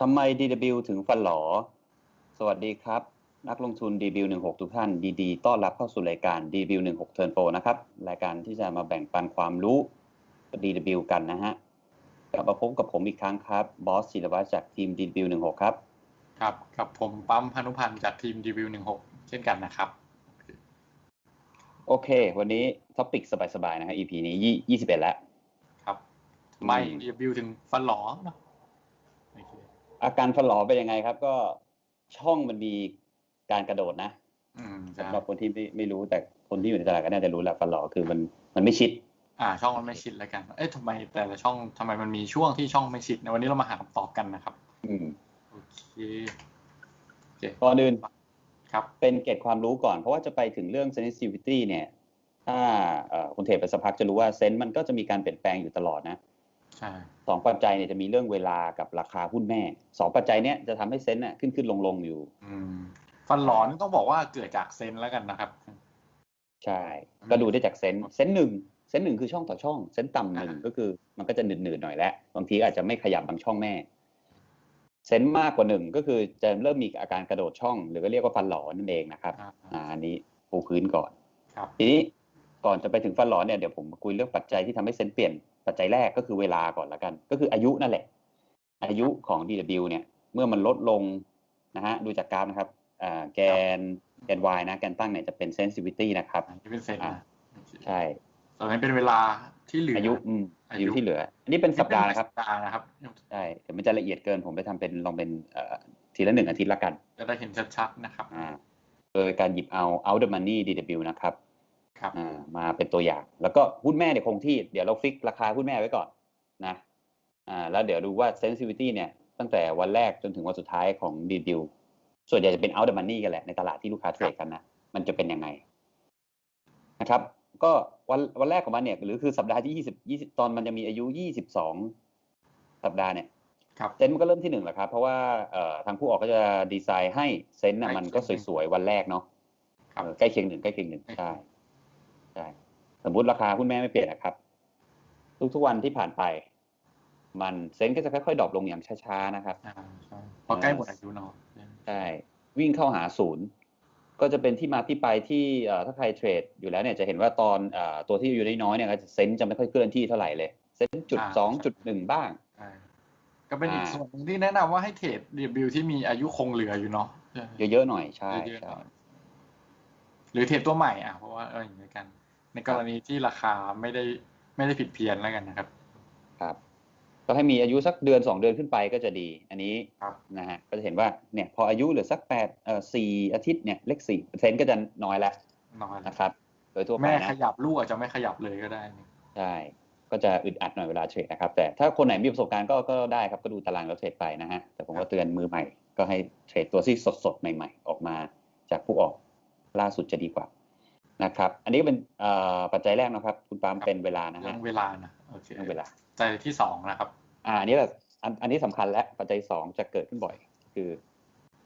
ทำไม DW ถึงฟันหลอ สวัสดีครับ นักลงทุน DW16 ทุกท่านดีๆ ต้อนรับเข้าสู่รายการ DW16 Turn Pro นะครับ รายการที่จะมาแบ่งปันความรู้ DW กันนะฮะ กลับมาพบกับผมอีกครั้งครับ บอสศิลวัฒจากทีม DW16 ครับ ครับ กับผมปั๊มพานุพันธ์จากทีม DW16 เช่นกันนะครับ โอเค วันนี้ท็อปิกสบายๆนะฮะ EP นี้ยี่21แล้ว ครับทำไมอืม DW ถึงฟันหลอเนอะโอเคอาการฟันหลอเป็นยังไงครับ ก็ช่องมันมีการกระโดดนะอืมใช่สำหรับคนที่ไม่ไม่รู้แต่คนที่อยู่ในตลาดก็น่าจะรู้แหละฟันหลอคือมันมันไม่ชิด อ่า ช่องมันไม่ชิดแล้วกัน เอ๊ะทำไมแต่ละช่องทำไมมันมีช่วงที่ช่องไม่ชิดในวันนี้เรามาหาคำตอบกันนะครับ อืมโอเคโอเคก่อนอื่น ครับเป็นเกร็ดความรู้ก่อน เพราะว่าจะไปถึงเรื่อง sensitivity เนี่ยถ้าเอ่อคุณเทปไปสักพักจะรู้ว่าเซนต์มันก็จะมีการเปลี่ยนแปลงอยู่ตลอดนะใช่สองปัจจัยเนี่ยจะมีเรื่องเวลากับราคาหุ้นแม่สองปัจจัยเนี้ยจะทำให้เซนต์น่ะขึ้นขึ้นลงลงอยู่อืมฟันหลอนี่ต้องบอกว่าเกิดจากเซนส์แล้วกันนะครับ ใช่ ก็ดูได้จากเซนต์เซนต์หนึ่งเซนต์หนึ่งคือช่องต่อช่อง เซนต์ต่ำหนึ่งอ่าก็คือมันก็จะหนืดๆหน่อยแล้วบางทีอาจจะไม่ขยับบางช่องแม่ เซนต์มากกว่าหนึ่งก็คือจะเริ่มมีอาการกระโดดช่อง หรือก็เรียกว่าฟันหลอนั่นเองนะครับอ่าอ่าอันนี้ปูพื้นก่อนครับทีนี้ก่อนจะไปถึงฟันหลอเนี่ยเดี๋ยวผมมาคุยเรื่องปัจจัยที่ทำให้เซนส์เปลี่ยนปัจจัยแรกก็คือเวลาก่อนละกัน ก็คืออายุนั่นแหละ อายุของ DW เนี่ย เมื่อมันลดลงนะฮะดูจากกราฟนะครับอ่าแกนแกน y นะแกนตั้งเนี่ยจะเป็น sensitivity นะครับอันนี้เป็นเซนส์อ่านะโอเคใช่ตอนนี้เป็นเวลาที่เหลืออาอายุอืมอาอายุยุที่เหลืออันนี้เป็นสัปดาห์นะครับสัปดาห์นะครับใช่ เดี๋ยวมันจะละเอียดเกินผมไปทำเป็นลองเป็นเอ่อทีละหนึ่งอาทิตย์ละกัน จะได้เห็นชัดๆนะครับอ่าโดยการหยิบเอา out the money DW นะครับครับอ่ามาเป็นตัวอย่าง แล้วก็หุ้นแม่เนี่ยคงที่เดี๋ยวเราฟิกราคาหุ้นแม่ไว้ก่อนนะอ่าแล้วเดี๋ยวดูว่า sensitivity เนี่ยตั้งแต่วันแรกจนถึงวันสุดท้ายของ DW ส่วนใหญ่จะเป็น out the money กันแหละในตลาดที่ลูกค้าเทรดกันนะ มันจะเป็นยังไงนะครับ ก็วันวันแรกของมันเนี่ย หรือคือสัปดาห์ที่ยี่สิบยี่สิบตอนมันจะมีอายุยี่สิบสองสัปดาห์เนี่ยครับ เซนต์มันก็เริ่มที่หนึ่งแหละครับ เพราะว่าเอ่อทางผู้ออกก็จะดีไซน์ให้เซนต์น่ะใกล้มันก็เคียงสวยๆ วันแรกเนาะครับเออใกล้เคียงหนึ่งใกล้เคียงหนึ่งใกล้เคียงใช่ใช่สมมุติราคาหุ้นแม่ไม่เปลี่ยนนะครับทุกๆวันที่ผ่านไป มันเซนต์ก็จะค่อยๆดรอปลงอย่างช้าๆนะครับอ่าใช่พอใกล้หมดอายุเนาะใช่วิ่งเข้าหาศูนย์ก็จะเป็นที่มาที่ไปที่เอ่อถ้าใครเทรดอยู่แล้วเนี่ยจะเห็นว่าตอนเอ่อตัวที่อยู่น้อยๆเนี่ยก็จะเซนต์จะไม่ค่อยเคลื่อนที่เท่าไหร่เลย เซนต์จุดสองจุดหนึ่งบ้างใช่ ก็เป็นอีกอ่าส่วนหนึ่งที่แนะนำว่าให้เทรดเรียบิวที่มีอายุคงเหลืออยู่เนาะเยอะๆหน่อยใช่เยอะๆหใช่น่อยหรือเทรดตัวใหม่อะเพราะว่าเอออย่างนี้กัน ในกรณีที่ราคาไม่ได้ไม่ได้ผิดเพี้ยนแล้วกันนะครับ ครับ ก็ให้มีอายุสักเดือนสองเดือนขึ้นไปก็จะดี อันนี้ครับนะฮะก็จะเห็นว่าเนี่ย พออายุเหลือสักแปดเอ่อสี่อาทิตย์เนี่ยเลขสี่เปอร์เซ็นต์ก็จะน้อยแล้วน้อยแล้วนะครับ โดยทั่วไปแม่นะขยับลูกอาจจะไม่ขยับเลยก็ได้นี่ใช่ ก็จะอึดอัดหน่อยเวลาเทรดนะครับ แต่ถ้าคนไหนมีประสบการณ์ก็ก็ได้ครับก็ดูตารางแล้วเทรดไปนะฮะแต่ผมก็เตือนมือใหม่ก็ให้เทรดตัวที่สดๆ ใหม่ ๆ ออกมาจากผู้ออกล่าสุดจะดีกว่านะครับ อันนี้ก็เป็นเอ่อปัจจัยแรกนะครับ คุณปาล์มเป็นเวลานะเรื่ฮะองเวลานะโอเคเรื่องเวลาใจที่สองนะครับ อ่าอันนี้แหละอันอันนี้สำคัญและปัจจัยสองจะเกิดขึ้นบ่อย คือ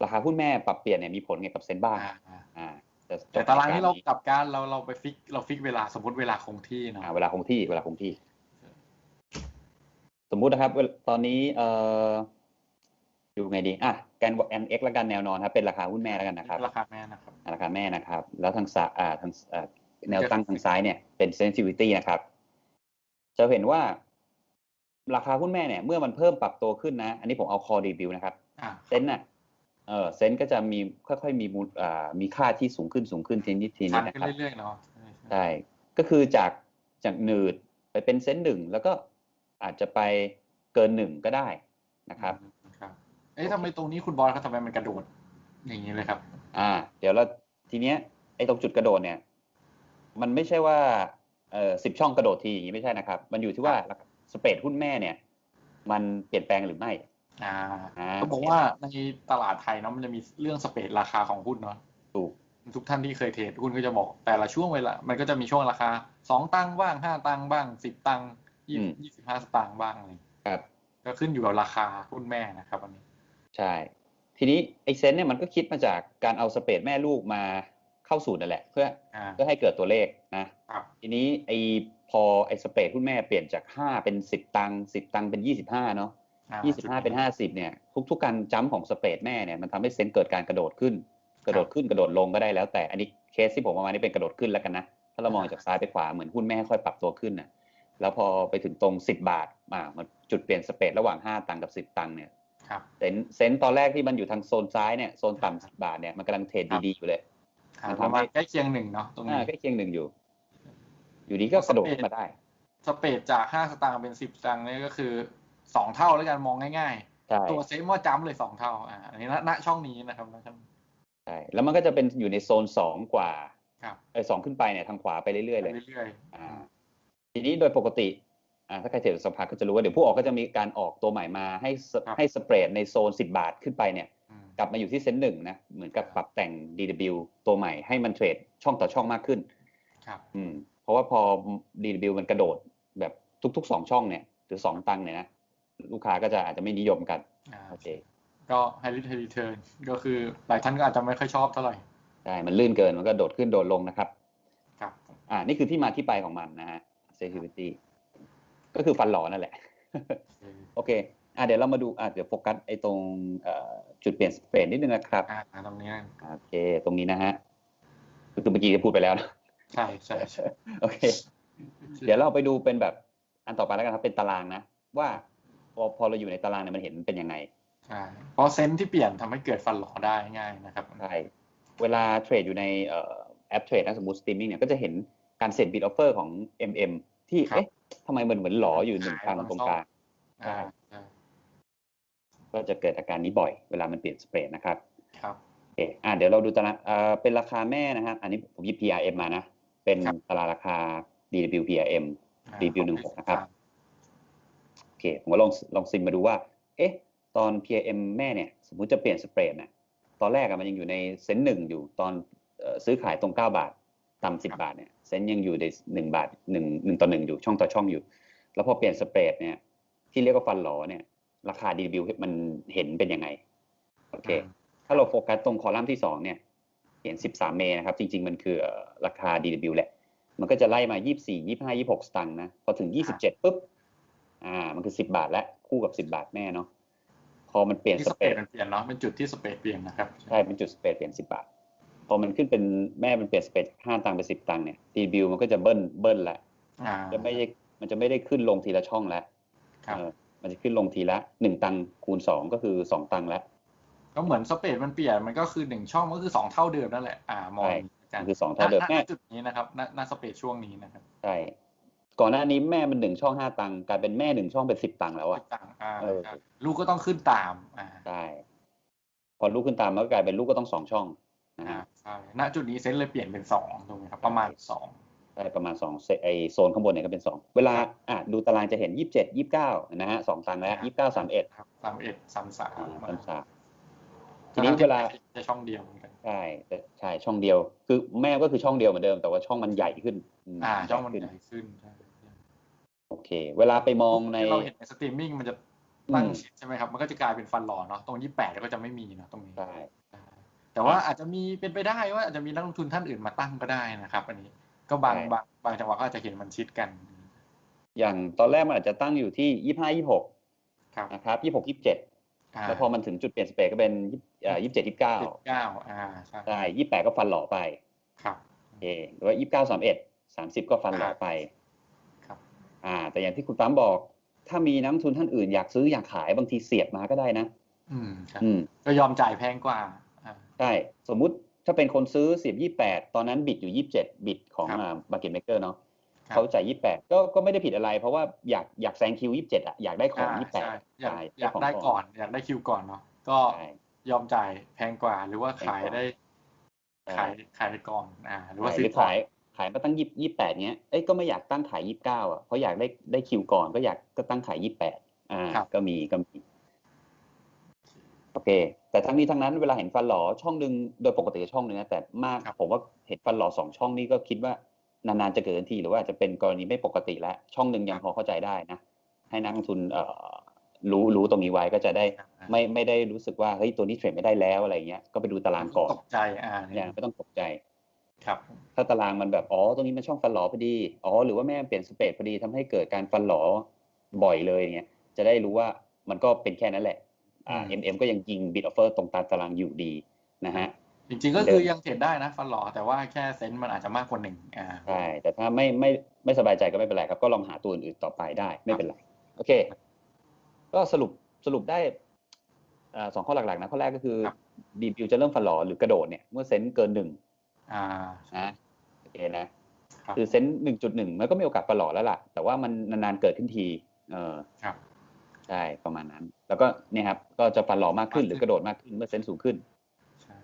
ราคาหุ้นแม่ปรับเปลี่ยนเนี่ยมีผลไงกับเซ็นบ้างอ่าอ่าอ่าแต่แต่ตารางที่เรากลับการเราเราไปฟิกเราฟิกเวลาสมมติเวลาคงที่เนาะอ่าเวลาคงที่เวลาคงที่ สมมุตินะครับเวลาตอนนี้เอ่ออยู่ไงดีอะแกนแอนเอ็กแล้วกันแนวนอนครับเป็นราคาหุ้นแม่แล้วกันนะครับ ราคาแม่นะครับ ราคาแม่นะครับ แล้วทางซ้ายอ่าทางอ่าแนวตั้งทางซ้ายเนี่ยเป็น sensitivity นะครับ จะเห็นว่า ราคาหุ้นแม่เนี่ย เมื่อมันเพิ่มปรับตัวขึ้นนะ อันนี้ผมเอา core review นะครับอ่าเซนต์น่ะเออเซนต์ก็จะมีค่อยๆมีมูลอ่ามีค่าที่สูงขึ้นสูงขึ้นทีนิดทีชันิดนนะขึ้นครับเรื่อยๆเนาะใช่ใช่ก็คือจากจากหนืดไปเป็นเซนต์หนึ่งแล้วก็ อาจจะไปเกินหนึ่งก็ได้นะครับอืมครับเอ๊ะทำไมตรงนี้คุณบอลเขาทำไมมันกระโดด อย่างนี้เลยครับ อ่า เดี๋ยวเราทีเนี้ยไอ้ตรงจุดกระโดดเนี่ย มันไม่ใช่ว่าเอ่อสิบช่องกระโดดทีอย่างนี้ไม่ใช่นะครับ มันอยู่ที่ว่าสเปรดหุ้นแม่เนี่ย มันเปลี่ยนแปลงหรือไม่อ่าอ่าก็บอกว่าในตลาดไทยเนาะมันจะมีเรื่องสเปรดราคาของหุ้นเนาะถูกทุกท่านที่เคยเทรดหุ้นก็จะบอกแต่ละช่วงเวลา มันก็จะมีช่วงราคาสองตังค์บ้างห้าตังค์บ้างสิบตังค์ ยี่อืมยี่สิบห้าสตางค์บ้างอะไรครับก็ขึ้นอยู่กับราคาหุ้นแม่นะครับอันนี้ ใช่ ทีนี้ไอ้เซนต์เนี่ยมันก็คิดมาจากการเอาสเปรดแม่ลูกมาเข้าสูตรนั่นแหละ เพื่ออ่าเพื่อให้เกิดตัวเลขนะครับทีนี้ไอพอไอสเปรดหุ้นแม่เปลี่ยนจากห้าเป็นสิบตังค์สิบตังค์เป็นยี่สิบห้าเนาะอ่ายี่สิบห้าเป็นห้าสิบเนี่ย ทุกทุกการจัมป์ของสเปรดแม่เนี่ยมันทำให้เซนส์เกิดการกระโดดขึ้น กระโดดขึ้นกระโดดลงก็ได้แล้วแต่อันนี้เคสที่ผมเอามานี่เป็นกระโดดขึ้นแล้วกันนะถ้าเรามองจากซ้ายไปขวาเหมือนหุ้นแม่ค่อยปรับตัวขึ้นนะ แล้วพอไปถึงตรงสิบบาทอ่ามันจุดเปลี่ยนสเปรดระหว่างห้าตังค์กับสิบตังค์เนี่ยครับเซนเซนส์ตอนแรกที่มันอยู่ทางโซนซ้ายเนี่ยโซนต่ำสิบาทเนี่ยมันกำลังเทรดดีๆอยู่เลยอ่ามันปทำระมาให้ณใกล้เคียงหนึ่งเนาะตรงอ่านี้ใกล้เคียงหนึ่งอยู่ อยู่ดีก็กระโดดขึ้นมาได้ สเปรดจากห้าสตางค์เป็นสิบสตางค์เนี่ยก็คือสองเท่าแล้วกันมองง่ายใช่ๆตัวเซฟว่าจัมป์เลยสองเท่าอ่าอันนี้ณณช่องนี้นะครับณช่องใช่แล้วมันก็จะเป็นอยู่ในโซนสองกว่าครับเออสองขึ้นไปเนี่ยทางขวาไปเรื่อยๆเลยเรื่อยอ่า ทีนี้โดยปกติอ่าถ้าใครเทรดสัมผัสก็จะรู้ว่าเดี๋ยวผู้ออกก็จะมีการออกตัวใหม่มาให้สให้สเปรดในโซน 10 บาทขึ้นไปเนี่ยๆอืมกลับมาอยู่ที่เซนหนึ่งนะเหมือนกับปรับแต่ง DW ตัวใหม่ให้มันเทรดช่องต่อช่องมากขึ้นครับอืมเพราะว่าพอ DW มันกระโดดแบบทุกๆสองช่องเนี่ยหรือสองตังค์เนี่ยนะลูกค้าก็จะอาจจะไม่นิยมกันอ่าโอเคก็ไฮริทไฮรีเทิร์นก็คือหลายท่านก็อาจจะไม่ค่อยชอบเท่าไหร่ใช่มันลื่นเกินมันก็โดดขึ้นโดดลงนะครับครับอ่านี่คือที่มาที่ไปของมันนะฮะ security ก็คือฟันหลอนั่นแหละ โอเคอะเดี๋ยวเรามาดูอะเดี๋ยวโฟกัสไอ้ตรงเอ่อจุดเปลี่ยนสเปรดนิดนึงนะครับอ่าตรงนี้โอเค ตรงนี้นะฮะคือเมื่อกี้ก็พูดไปแล้วนะใช่ใช่ใช่โอเค เดี๋ยวเราไปดูเป็นแบบอันต่อไปแล้วกันครับเป็นตารางนะว่าพอพอเราอยู่ในตารางเนี่ยมันเห็นเป็นยังไงใช่เพราะเซนส์ที่เปลี่ยนทำให้เกิดฟันหลอได้ง่ายนะครับใช่เวลาเทรดอยู่ในเอ่อแอปเทรดนะสมมติสตรีมมิ่งเนี่ยก็จะเห็นการเซ็นบิดออฟเฟอร์ของ MM ที่เอ๊ะทำไมมันเหมือนหลออยู่หนึ่งทางตรงกลางอ่าใช่ก็จะเกิดอาการนี้บ่อย เวลามันเปลี่ยนสเปรดนะครับ ครับโอเคอ่าเดี๋ยวเราดูตารางเอ่อเป็นราคาแม่นะฮะอันนี้ผมหยิบ PRM มานะ เป็นครับตารางราคา DW PRM อ่ารีวิวหนึ่งหกนะครับโอเคผมก็ลองลองซิมมาดูว่า เอ๊ะ ตอน PRM แม่เนี่ย สมมุติจะเปลี่ยนสเปรดเนี่ยตอนแรกอะมันยังอยู่ในเซนหนึ่งอยู่ตอนเอ่อซื้อขายตรง 9 บาท ต่ำสิบาทเนี่ยเซนยังอยู่ในหนึ่งบาทหนึ่งหนึ่งต่อหนึ่งอยู่ช่องต่อช่องอยู่ แล้วพอเปลี่ยนสเปรดเนี่ยที่เรียกว่าฟันหลอเนี่ย ราคา DW มันเห็นเป็นยังไงโอเค ถ้าเราโฟกัสตรงคอลัมน์ที่สองเนี่ยเห็น13เมนะครับ จริง ๆ มันคือเอ่อราคา DW แหละ มันก็จะไล่มา24 25 26สตางค์นะพอถึง27ปุ๊บอ่า มันคือ10บาทและคู่กับ10บาทแม่เนาะพอมันเปลี่ยนที่สสเปเปรรดดมันเปลี่ยนเนาะเป็นจุดที่สเปรดเปลี่ยนนะครับใช่เป็นจุดสเปรดเปลี่ยน10บาท พอมันขึ้นเป็นแม่มันเปลี่ยนสเปรด5ตังค์เป็น10ตังค์เนี่ย DW มันก็จะเบิ้ลเบิ้ลละอ่าจะไม่ได้มันจะไม่ได้ขึ้นลงทีละช่องแล้วครับเออมันจะขึ้นลงทีละ1ตังค์คูณ2ก็คือ2ตังค์แล้วก็เหมือนสเปรดมันเปลี่ยนมันก็คือหนึ่งช่องก็คือสองเท่าเดิมนั่นแหละอ่ามองใช่กันคือสองเท่าเดิมณแม่ณจุดนี้นะครับณณสเปรดช่วงนี้นะครับใช่ก่อนหน้านี้แม่มันหนึ่งช่องห้าตังค์กลายเป็นแม่หนึ่งช่องเป็นสิบตังค์แล้วอะต่างอ่าเออครับลูกก็ต้องขึ้นตามอ่าใช่พอลูกขึ้นตามมันก็กลายเป็นลูกก็ต้องสองช่องนะ อ่าฮะใช่ณจุดนี้เซนส์เลยเปลี่ยนเป็นสองถูกไหมครับ ประมาณสองใช่ประมาณสองเซไอโซนข้างบนเนี่ยก็เป็นสองเวลาอะดูตารางจะเห็นยี่สิบเจ็ดยี่สิบเก้านะฮะสองตังค์แล้วยี่สิบเก้าสามเอ็ดครับสามเอ็ดสามสามสามสามทีนี้เวลาจะช่องเดียวเหมือนกันใช่แต่ใช่ช่องเดียว คือแม่ก็คือช่องเดียวเหมือนเดิม แต่ว่าช่องมันใหญ่ขึ้น อ่า ช่องมันขึ้นใหญ่ขึ้นใช่โอเค เวลาไปมองในที่เราเห็นในสตรีมมิ่งมันจะตั้งอืมชิดใช่ไหมครับ มันก็จะกลายเป็นฟันหล่อเนาะตรงยี่แปดก็จะไม่มีเนาะตรงนี้ใช่อ่า แต่ว่าอาจจะมีเป็นไปได้ว่าอาจจะมีนักลงทุนท่านอื่นมาตั้งก็ได้นะครับ อันนี้ก็บางบางบางจังหวะก็อาจจะเห็นมันชิดกัน อย่างตอนแรกมันอาจจะตั้งอยู่ที่ยี่ห้ายี่หกครับนะครับยี่หกยี่เจ็ดอ่าแล้วพอมันถึงจุดเปลี่ยนสเปรดก็เป็นยี่สิบเจ็ดยี่สิบเก้าสิบเก้าอ่าใช่ใช่ยี่แปดก็ฟันหล่อไปครับโอเคหรือว่ายี่เก้าสามเอ็ดสามสิบก็ฟันหล่อไปครับอ่า แต่อย่างที่คุณตั้มบอก ถ้ามีนักลงทุนท่านอื่นอยากซื้ออยากขายบางทีเสียบมาก็ได้นะ อืมครับอืมก็ยอมจ่ายแพงกว่าอ่า ใช่ สมมุติถ้าเป็นคนซื้อเสียบยี่แปดตอนนั้นบิดอยู่ยี่สิบเจ็ดบิดของครับอ่าบักเก็ตเมเกอร์เนาะครับเขาจ่ายยี่แปดก็ก็ไม่ได้ผิดอะไร เพราะว่าอยากอยากแซงคิวยี่สิบเจ็ดอะอยากได้ของอ่ายี่แปดใช่อยากใช่อยากของได้ก่อน อยากได้คิวก่อนเนาะก็ใช่ยอมจ่ายแพงกว่าหรือว่าขายแพงกว่าได้ใช่ขายขายก่อนอ่าหรือว่าหซื้รืออก่อนขายขายมาตั้งยี่ยี่แปดเนี้ย เอ้ยก็ไม่อยากตั้งขายยี่สิบเก้าอะเพราะอยากได้ได้คิวก่อนก็อยากก็ตั้งขายยี่แปดอ่าครับก็มีก็มี โอเค แต่ทั้งนี้ทั้งนั้นเวลาเห็นฟันหลอช่องหนึ่งโดยปกติช่องหนึ่งนะแต่มากผมว่าเห็นฟันหลอสองช่องนี่ก็คิดว่านานๆจะเกิดทันทีหรือว่าอาจจะเป็นกรณีไม่ปกติแล้วช่องหนึ่งยังพอเข้าใจได้นะ ให้นักลงทุนเอ่อรู้รู้ตรงนี้ไว้ก็จะได้อ่าไม่ไม่ได้รู้สึกว่าเฮ้ยตัวนี้เทรดไม่ได้แล้วอะไรเงี้ยก็ไปดูตารางก่อนตกใจอ่าอย่างไม่ต้องตกใจครับ ถ้าตารางมันแบบอ๋อตรงนี้มันช่องฟันหลอพอดีอ๋อหรือว่าแม่เปลี่ยนสเปซพอดีทำให้เกิดการฟันหลอบ่อยเลยเงี้ยจะได้รู้ว่ามันก็เป็นแค่นั้นแหละ อ่า MM ก็ยังยิงบิดออฟเฟอร์ตรงตามตารางอยู่ดีนะฮะจริงๆก็คือยังเทรดได้นะฟันหลอแต่ว่าแค่เซนส์มันอาจจะมากกว่าหนึ่งอ่าใช่แต่ถ้าไม่ไม่ไม่สบายใจก็ไม่เป็นไรครับก็ลองหาตัวอื่นๆต่อไปได้ไม่เป็นไรโอเค ก็สรุปสรุปได้อ่าสองข้อหลักๆนะข้อแรกก็คือดีบิวจะเริ่มฟันหลอหรือกระโดดเนี่ยเมื่อเซนส์เกินหนึ่งอ่านะโอเคนะครับคือเซนหนึ่งจุดหนึ่งมันก็มีโอกาสประหลอดแล้วล่ะ แต่ว่ามันนานๆเกิดขึ้นที เออครับ ใช่ประมาณนั้น แล้วก็เนี่ยครับก็จะฟันหลอมากขึ้นหรือกระโดดมากขึ้นเมื่อเซนสูงขึ้นใช่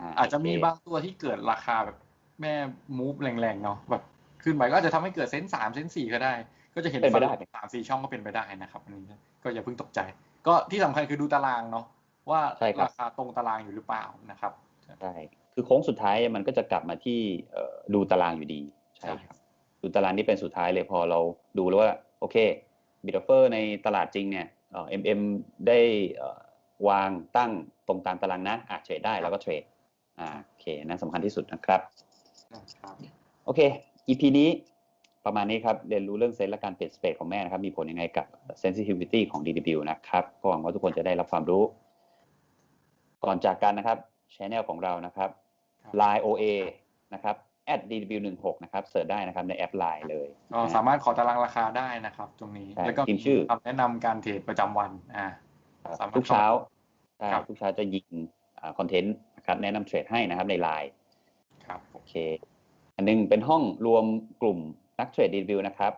อ่าอาจจะมีโเคบางตัวที่เกิดราคาแบบแม่มูฟแรงๆเนาะแบบขึ้นไปก็อาจจะทำให้เกิดเซนส์สามเซนส์สี่ก็ได้ ก็จะเห็นฟันหลอสามสี่ช่องก็เป็นไปได้นะครับอันนี้ก็อย่าเพิ่งตกใจ ก็ที่สำคัญคือดูตารางเนาะว่าราคาตรงตารางอยู่หรือเปล่านะครับใช่คือโค้งสุดท้ายมันก็จะกลับมาที่เอ่อดูตารางอยู่ดีใช่ครับดูตารางนี่เป็นสุดท้ายเลยพอเราดูแล้วว่าโอเค บิดออฟเฟอร์ในตลาดจริงเนี่ยเอ่อ MM ได้เอ่อวางตั้งตรงตามตารางนะอะเทรดได้แล้วก็เทรดอ่าโอเคนั่นสำคัญที่สุดนะครับนะครับโอเค EP นี้ประมาณนี้ครับ เรียนรู้เรื่องเซนส์และการเปลี่ยนสเปซของแม่นะครับ มีผลยังไงกับ sensitivity ของ DW นะครับ ก็หวังว่าทุกคนจะได้รับความรู้ ก่อนจากกันนะครับ channel ของเรานะครับ Line OA นะครับ at DW16 นะครับเสิร์ชได้นะครับในแอป Line เลยก็สามารถขอตารางราคาได้นะครับ ตรงนี้ใช่แล้วก็พิมพ์ชื่อคำแนะนำการเทรดประจำวันอ่าครับสามารถทุกเช้าใช่ครับทุกเช้าจะยิงคอนเทนต์นะครับแนะนำเทรดให้นะครับใน Line ครับผมโอเค อันหนึงเป็นห้องรวมกลุ่มนักเทรด DW นะครับ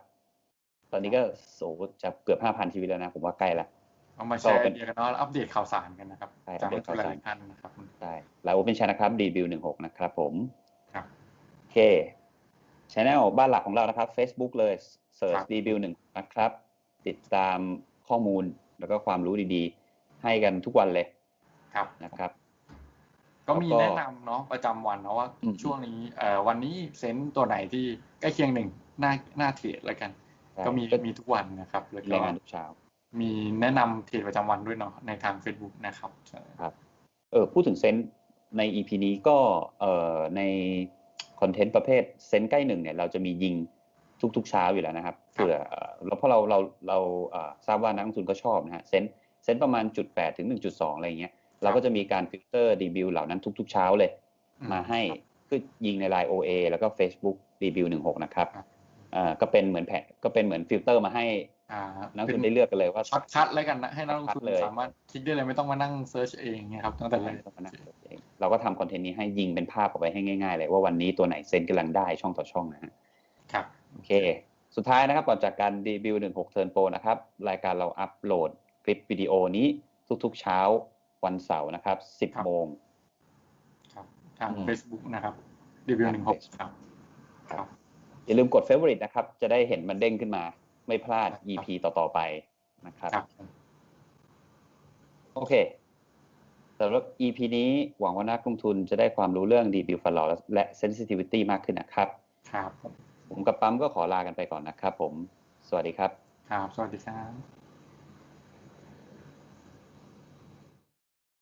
ตอนนี้ก็โสจะเกือบ5,000ชีวิตแล้วนะ ผมว่าใกล้แล้วเอามาแชร์ก็เป็นไอเดียกันเนาะแล้วอัปเดตข่าวสารกันนะครับใช่จากอัปเดตข่าวสารหลายๆท่านนะครับใช่ไลน์โอเพนแชนะครับ DW16 นะครับผมครับโอ เคช anel บ้านหลักของเรานะครับ Facebook เลยเสิร์ชครับ DW1 นะครับ ติดตามข้อมูลแล้วก็ความรู้ดีๆ ให้กันทุกวันเลยครับนะครับ ก็มีแล้วก็แนะนำเนาะประจำวันเนาะว่าอืมช่วงนี้เอ่อวันนี้เซนต์ตัวไหนที่ใกล้เคียงหนึ่งหน้าหน้าเทรดแล้วกัน ก็มีมีทุกวันนะครับแล้วก็รายงานทุกเช้ามีแนะนำเทรดประจำวันด้วยเนาะในทาง Facebook นะครับใช่เออพูดถึงเซนต์ใน EP นี้ก็เอ่อใน คอนเทนต์ประเภทเซนต์ใกล้หนึ่งเนี่ยเราจะมียิงทุก ๆ เช้าอยู่แล้วนะครับเผื่อเอ่อแล้วเพราะเราเราเราเอ่อทราบว่านักลงทุนก็ชอบนะฮะเซนต์เซนต์ประมาณจุดแปดถึงหนึ่งจุดสองอะไรอย่างเงี้ยเราก็จะมีการฟิลเตอร์ดีบิวเหล่านั้นทุก ๆ เช้าเลย มาให้คือยิงใน Line OA แล้วก็ Facebook รีวิวหนึ่งหกนะครับอ่าก็เป็นเหมือนแผนก็เป็นเหมือนฟิลเตอร์มาให้ อ่านักลงทุนได้เลือกกันเลยว่าช็อตคัดแล้วกันนะให้นักลงทุนช็อตคัดเลยสามารถคลิกได้เลยไม่ต้องมานั่งเซิร์ชเองเนะครับตั้งแต่แรกไม่ต้องมานั่งเสิร์ชเองเราก็ทำคอนเทนต์นี้ให้ยิงเป็นภาพออกไปให้ง่ายๆเลยว่าวันนี้ตัวไหนเซนกำลังได้ช่องต่อช่องนะฮะครับโอเค สุดท้ายนะครับก่อนจากการรีวิว16 Turn Pro นะครับรายการเราอัปโหลดคลิปวิดีโอนี้ทุกๆเช้าวันเสาร์นะครับ10โมงครับทางอืม Facebook นะครับรีวิวหนึ่งหกครับ ครับอย่าลืมกด Favorite นะครับ จะได้เห็นมันเด้งขึ้นมา ไม่พลาด EP ต่อ ๆ ไปนะครับครับโอเคสำหรับ EP นี้หวังว่านักลงทุนจะได้ความรู้เรื่อง DB f u n l และ Sensitivity มากขึ้นนะครับ ครับ ผมกับปั๊มก็ขอลากันไปก่อนนะครับผม สวัสดีครับ ครับ สวัสดีครับ